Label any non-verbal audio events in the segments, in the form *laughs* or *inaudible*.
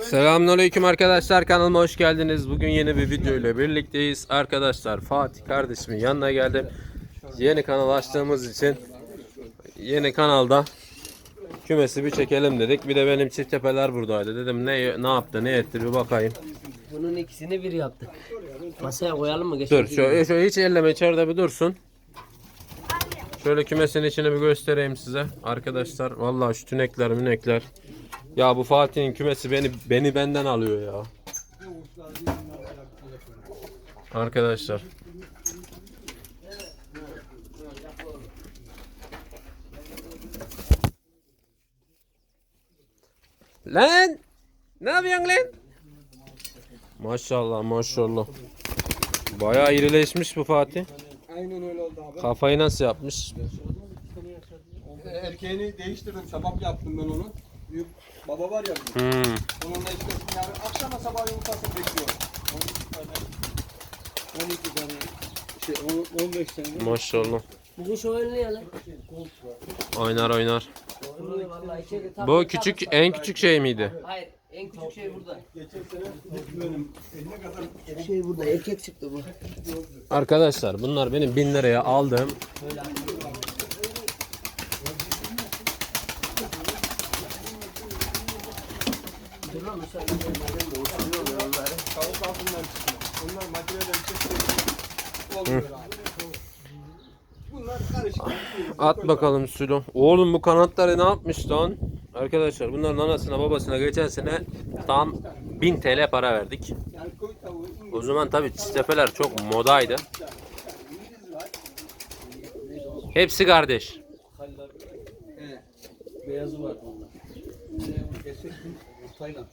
Selamünaleyküm arkadaşlar kanalıma hoş geldiniz. Bugün yeni bir video ile birlikteyiz. Arkadaşlar Fatih kardeşimin yanına geldim. Yeni kanal açtığımız için yeni kanalda kümesi bir çekelim dedik. Bir de benim çift tepeler buradaydı. Dedim ne ne yaptı ne etti bir bakayım. Bunun ikisini bir yaptık. Masaya koyalım mı? Dur Geçen şu, şu hiç elleme içeride bir dursun. Şöyle kümesin içini bir göstereyim size. Arkadaşlar vallahi şu tünekler münekler. Ya bu Fatih'in kümesi beni beni benden alıyor ya. Arkadaşlar. Lan! Ne yapıyorsun lan? Maşallah maşallah. Bayağı irileşmiş bu Fatih. Aynen öyle oldu abi. Kafayı nasıl yapmış? Erkeğini değiştirdim. Sabah yaptım ben onu. Büyük baba var ya. bizim. Hmm. Onunla işte yarın akşama sabah yumurtasını bekliyorum. 12 tane. Şey 10 15 tane. Maşallah. Bu kuş oynuyor lan. Oynar oynar. Bu küçük en küçük şey miydi? Hayır en küçük şey burada. Geçen sene benim eline kadar Şey burada erkek çıktı bu. Arkadaşlar bunlar benim bin liraya aldığım At bakalım Sülo. Oğlum bu kanatları ne yapmış lan? Arkadaşlar bunların anasına babasına geçen sene tam 1000 TL para verdik. O zaman tabi çistepeler çok modaydı. Hepsi kardeş. Beyazı var Bana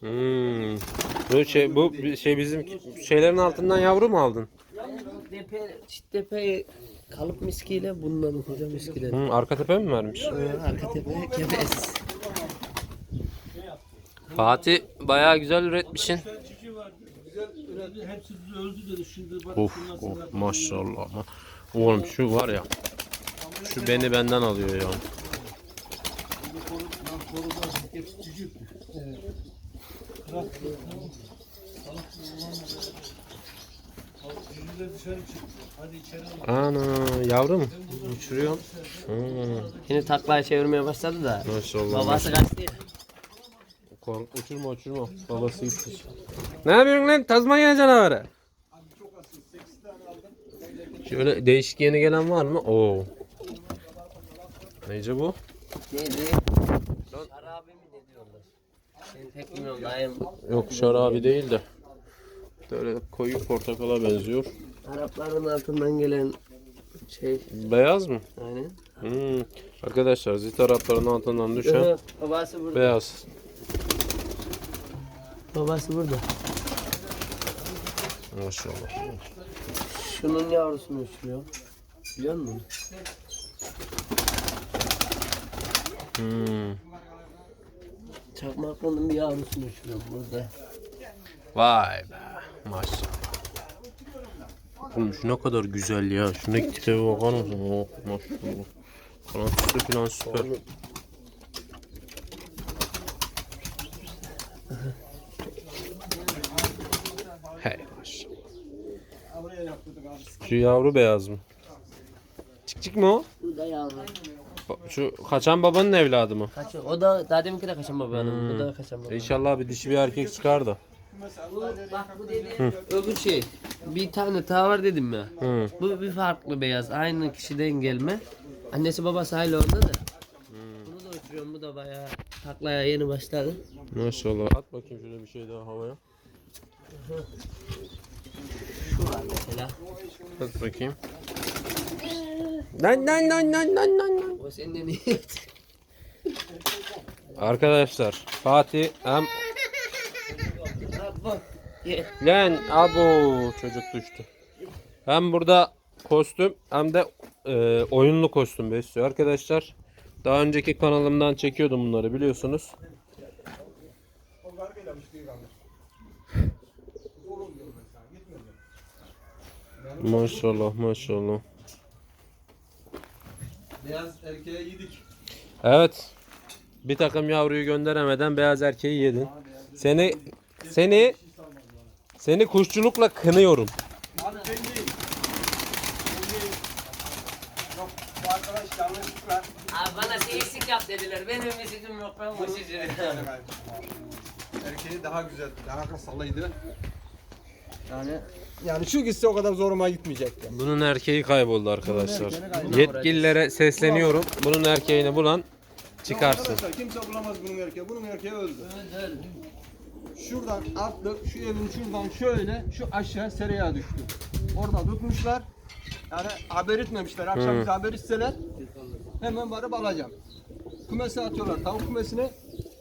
Hmm. Bu şey bu şey bizim şeylerin altından yavru mu aldın? Depe, çittepe kalıp miskiyle bundan koca miskiyle. Hmm, arka tepe mi vermiş? Arka tepe kefes. Fatih bayağı güzel üretmişsin. Hepsi öldü dedi şimdi bak. Of of maşallah. Oğlum şu var ya. Şu beni benden alıyor ya. Ana yavru mu? Uçuruyor. Şimdi taklaya çevirmeye başladı da. maşallah. Babası kaçtı ya. Kork, uçurma uçurma. Babası gitti. Ne yapıyorsun lan? Tazmanya canavarı. Şöyle değişik yeni gelen var mı? Oo. Neyce bu? Neydi? Şarabi mi ne diyorlar? Ben pek bilmiyorum dayım. Yok şarabi değil de. Böyle koyu portakala benziyor. Arapların altından gelen şey. Beyaz mı? Aynen. Hmm. Arkadaşlar zit Arapların altından düşen babası burada. beyaz. Babası burada. Maşallah. Şunun yavrusunu uçuruyor. Biliyor musun? Hmm. Çakmaklının bir yavrusunu uçuruyor burada. Vay be. Maşallah. Oğlum şu ne kadar güzel ya. Şundaki tipe bakar mısın? Oh, maşallah. Kanat üstü falan süper. Hey maşallah. Şu yavru beyaz mı? Çık çık mı o? Bu da yavru. Şu kaçan babanın evladı mı? Kaçıyor. O da daha deminki de kaçan babanın. Bu da kaçan baba. İnşallah bir dişi bir erkek çıkar da. Bu, bak bu dediğim öbür şey. Bir tane daha var dedim ya. Hı. Bu bir farklı beyaz. Aynı kişiden gelme. Annesi babası hala onda da. Bunu da uçuruyorum. Bu da bayağı taklaya yeni başladı. Maşallah. At bakayım şöyle bir şey daha havaya. Şu var mesela. At bakayım. Lan lan lan lan lan lan. O senden iyi. Arkadaşlar Fatih hem lan abo çocuk düştü. Hem burada kostüm hem de e, oyunlu kostüm besliyor arkadaşlar. Daha önceki kanalımdan çekiyordum bunları biliyorsunuz. Maşallah maşallah. Beyaz erkeğe yedik. Evet. Bir takım yavruyu gönderemeden beyaz erkeği yedin. Seni seni seni kuşçulukla kınıyorum. Abi ben değil. Ben değil. Yok bu arkadaş yanlışlıkla. Abi bana seyislik yap dediler. Benim visitim yok ben bu Erkeği daha güzel, daha kasalıydı. Yani yani şu gitse o kadar zoruma gitmeyecek. Yani. Bunun erkeği kayboldu arkadaşlar. kayboldu. Yetkililere sesleniyorum. Bunun erkeğini bulan çıkarsın. Arkadaşlar kimse bulamaz bunun erkeği. Bunun erkeği öldü. Şuradan attık, şu evin şuradan şöyle, şu aşağı seraya düştü. Orada tutmuşlar. Yani haber etmemişler. Akşam Hı. bize haber etseler hemen varıp alacağım. Kumese atıyorlar tavuk kumesine.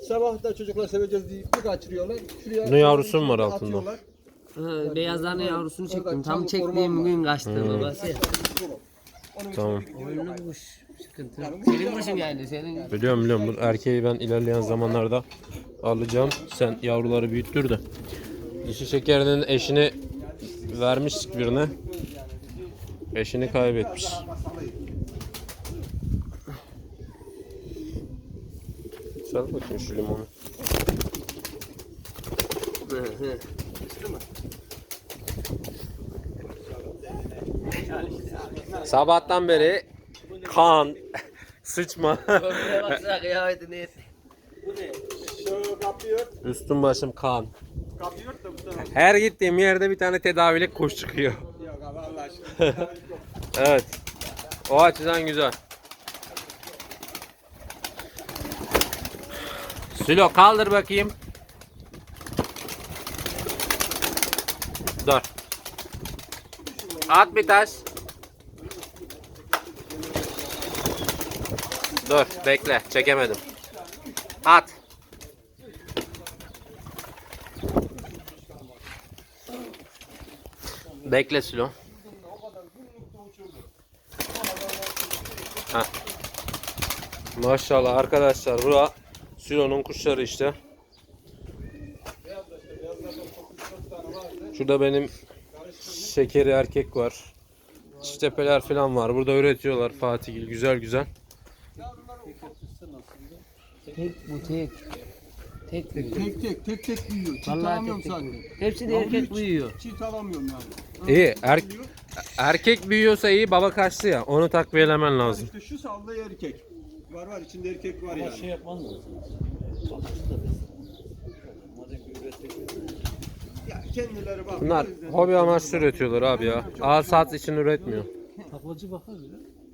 Sabah da çocuklar seveceğiz diye bir kaçırıyorlar. Şuraya Bunun yavrusu mu var altında? atıyorlar. Hı, Beyazlarının yavrusunu Orada çektim. Tam çektiğim gün kaçtı babası. Tamam. Oyunlu kuş. Sıkıntı. Senin kuşun yani senin. Biliyorum biliyorum. Bu erkeği ben ilerleyen zamanlarda alacağım. Sen yavruları büyüttür de. Dişi şekerinin eşini vermiştik birine. Eşini kaybetmiş. Sal bakayım şu limonu. Hı, hı. Sabahtan beri kan, *laughs* sıçma. Buraya baksana kıyafeti ne Şu kapıyor, Üstüm başım kan. kapıyor da bu tarafa. Her gittiğim yerde bir tane tedavilik kuş çıkıyor. *laughs* Evet. O açıdan güzel. Sülo kaldır bakayım. Dur. At bir taş. Dur bekle çekemedim. At. Bekle Sülo. Ha. Maşallah arkadaşlar bura Sülo'nun kuşları işte. Şurada benim şekeri erkek var. Çiftepeler falan var. Burada üretiyorlar Fatih güzel güzel. Tek bu tek. Tek büyüyor. Tek tek tek tek büyüyor. Çift Vallahi alamıyorum tek tek zaten. büyüyor. Hepsi de erkek büyüyor. Çift alamıyorum yani. İyi er- erkek büyüyorsa iyi baba kaçtı ya onu takviyelemen lazım. İşte şu salda erkek. Var var içinde erkek var yani. şey yapman lazım. Ya kendileri bak. Bunlar o yüzden- hobi amaçlı üretiyorlar abi ya. Al sat için üretmiyor. Taklacı bakar ya.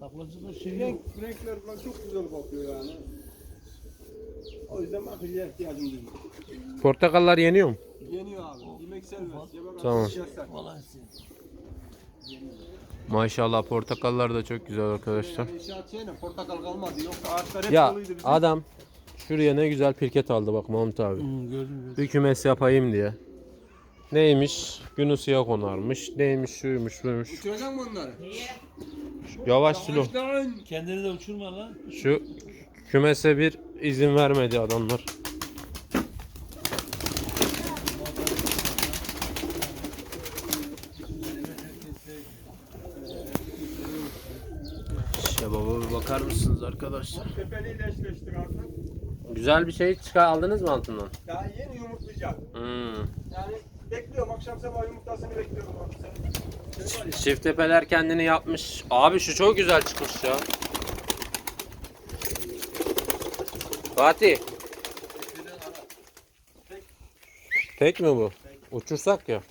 Taklacı da şey yok. Renk, renkler falan çok güzel bakıyor yani. O yüzden bakıcıya ihtiyacım duyuyor. Portakallar yeniyor mu? Yeniyor abi. Yemek serbest. Ye bakalım, Tamam. şişersen. Vallahi Maşallah portakallar da çok güzel arkadaşlar. Yani inşaat şeyine portakal kalmadı. Yoksa ağaçlar hep Ya doluydu bizim. adam şuraya ne güzel pirket aldı bak Mahmut abi. gördüm gördüm. Bir kümes yapayım diye. Neymiş? Günü siyah konarmış. Neymiş şuymuş buymuş. Uçuracak mı onları? Yavaş sulu. Lan! Kendini de uçurma lan. Şu kümese bir izin vermedi adamlar. İşte baba bir bakar mısınız arkadaşlar? Tepeliyle eşleştik artık. Güzel bir şey çıkar aldınız mı altından? Daha yeni yumurtlayacak. Hmm. Yani bekliyorum akşam sabah yumurtasını bekliyorum abi. Sen, ya, Çiftepeler kendini yapmış. Abi şu çok güzel çıkmış ya. Fatih. Tek mi bu? Uçursak ya.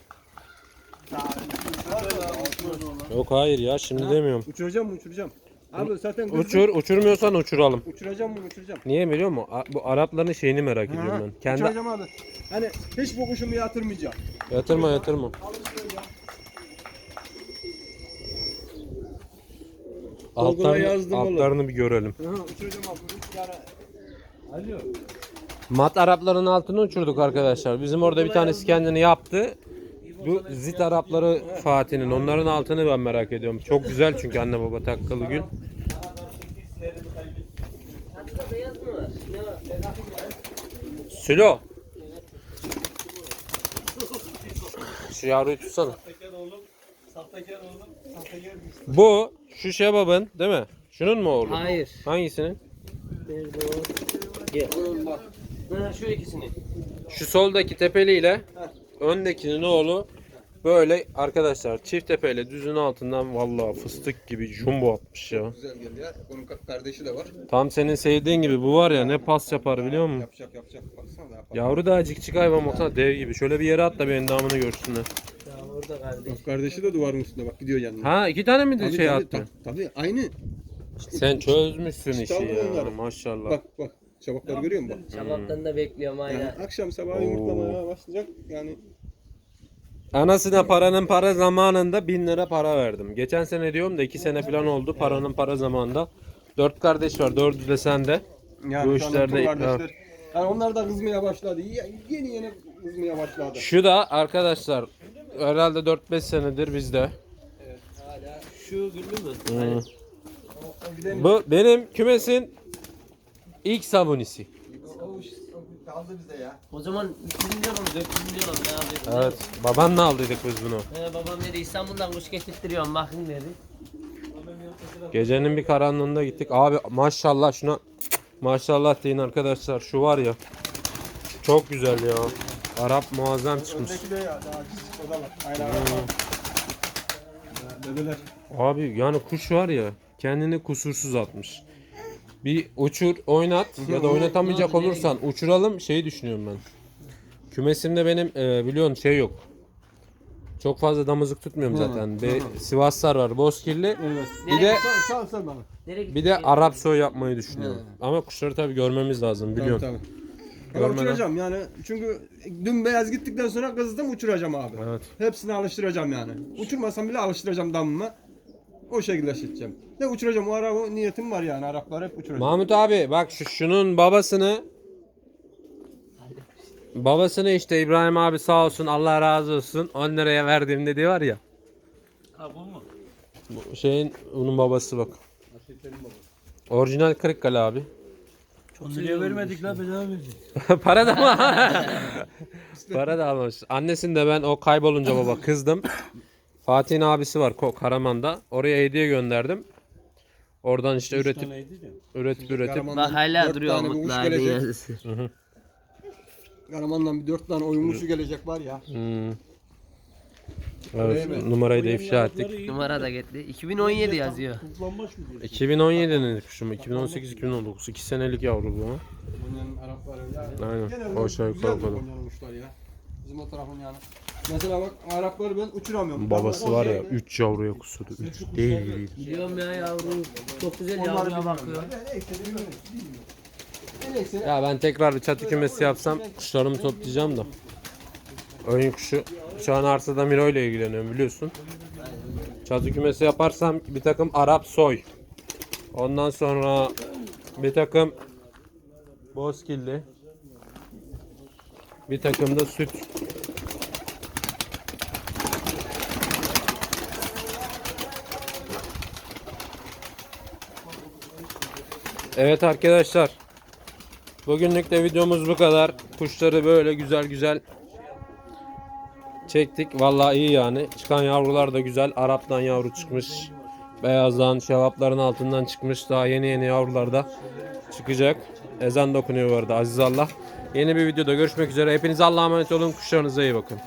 Yok hayır ya şimdi demiyorum. Uçuracağım mı uçuracağım. Abi zaten kızdım. Uçur, uçurmuyorsan uçuralım. Uçuracağım mı uçuracağım. Niye biliyor musun? A- Bu Arapların şeyini merak ediyorum ben. Kendi Uçuracağım abi. Hani hiç bu kuşumu yatırmayacağım. yatırma yatırma. Altlarını, yazdım oğlum. altlarını bir görelim. Hı, uçuracağım abi. Yani Alo. Mat Arapların altını uçurduk arkadaşlar. Bizim orada bir tanesi kendini yaptı. Bu zit Arapları Fatih'in. Onların altını ben merak ediyorum. Çok güzel çünkü anne baba takkalı gül. Beyaz mı var? Ne var? Sülo. Şu yavruyu tutsana. Bu şu şebabın değil mi? Şunun mu oğlu? Hayır. Hangisinin? Gel. Şu ikisini. Şu soldaki tepeliyle öndekinin oğlu böyle arkadaşlar çift tepeyle düzün altından vallahi fıstık gibi jumbo atmış ya. Güzel geldi ya. Onun ka- kardeşi de var. Tam senin sevdiğin gibi bu var ya ne pas yapar biliyor musun? Yapacak yapacak. Baksana da yapar. Yavru da cikcik hayvan baksana dev gibi. Şöyle bir yere at da bir endamını görsünler. Ya orada kardeş. Kardeşi de duvarın üstünde bak gidiyor yanına. Ha iki tane mi de Tabii, şey tabii, attı? ta- Tabii aynı. Sen çözmüşsün İşte işi aldım ya onları. maşallah. Bak bak. Çabukları görüyor musun bak? Şabaptan da bekliyorum Yani hala. akşam sabah yumurtlamaya başlayacak. Yani Anasına paranın para zamanında bin lira para verdim. Geçen sene diyorum da iki sene falan oldu paranın para zamanında. Dört kardeş var dördü de sende. yani Bu şu anda işlerde- kardeşler. Yani onlar da kızmaya başladı. Ye- Yeni yeni kızmaya başladı. Şu da arkadaşlar herhalde 4-5 senedir bizde. Şu güllü mü? Hmm. Bu benim kümesin ilk sabunisi. Kaldı bize ya. O zaman 300 milyon mu 400 milyon mu ne yapıyorsun? Evet babanla aldıydık biz bunu. He, babam dedi İstanbul'dan kuş getirttiriyorum bakın dedi. Gecenin bir karanlığında gittik. Abi maşallah şuna maşallah deyin arkadaşlar. Şu var ya. Çok güzel ya. Arap muazzam çıkmış. Öndeki de ya daha küçük o da var. Aynı araba. Bebeler. Abi yani kuş var ya kendini kusursuz atmış. Bir uçur oynat *laughs* ya da oynatamayacak olursan uçuralım şeyi düşünüyorum ben. Kümesimde benim e, biliyorsun şey yok. Çok fazla damızlık tutmuyorum zaten. Bir Sivaslar var, Bozkirli. Evet. Bir de Sal sal sal bana. Nereye gitti? bir de Arap soy yapmayı düşünüyorum. Ama kuşları tabii görmemiz lazım biliyorsun. Tabii. Ben Görmeden- uçuracağım yani çünkü dün beyaz gittikten sonra kızdım uçuracağım abi. Evet. Hepsini alıştıracağım yani. Uçurmasam bile alıştıracağım damıma. O şekilde şişeceğim. Ne uçuracağım o ara o niyetim var yani Araplar hep uçuracağım. Mahmut abi bak şu şunun babasını babasını işte İbrahim abi sağ olsun Allah razı olsun 10 liraya verdiğim dediği var ya. Ha bu mu? Bu şeyin onun babası bak. Orijinal Kırıkkale abi. 10 liraya vermedik la bedava verdik. *laughs* Para da mı? *laughs* Para da almış. Annesini de ben o kaybolunca baba kızdım. Fatih'in abisi var Ko- Karaman'da. Oraya hediye gönderdim. Oradan işte üretip Taneydi de. üretip üretip Karaman'dan Bak hala dört duruyor tane bir mutlu uç aile gelecek. yazısı. Karaman'dan bir dört tane oyun uçu gelecek var ya. Hmm. Evet, numarayı da ifşa ettik. İyi. Numara da gitti. 2017 yazıyor. Toplanmış mı diyorsun? 2017'nin kuşum. 2018-2019. 2 senelik yavru bu. Arapları ya. Aynen. Genelde O aşağı yukarı ya. Bizim o tarafın yani. Mesela bak Arapları ben uçuramıyorum. Babası var ya Konya'da- 3 yavruya kusurdu. 3 değil değil. Biliyorum ya yavrum. Çok güzel yavruya bakıyor. Ya ben tekrar bir çatı kümesi yapsam kuşlarımı toplayacağım da. Oyun kuşu. Şu an arsada Miro ile ilgileniyorum biliyorsun. Çatı kümesi yaparsam bir takım Arap soy. Ondan sonra bir takım bozkilli. Bir takım da süt. Evet arkadaşlar. Bugünlük de videomuz bu kadar. Kuşları böyle güzel güzel çektik. Vallahi iyi yani. Çıkan yavrular da güzel. Arap'tan yavru çıkmış. Beyazdan, şevapların altından çıkmış. Daha yeni yeni yavrular da çıkacak. Ezan da okunuyor bu arada Aziz Allah. Yeni bir videoda görüşmek üzere. Hepinize Allah'a emanet olun. Kuşlarınıza iyi bakın.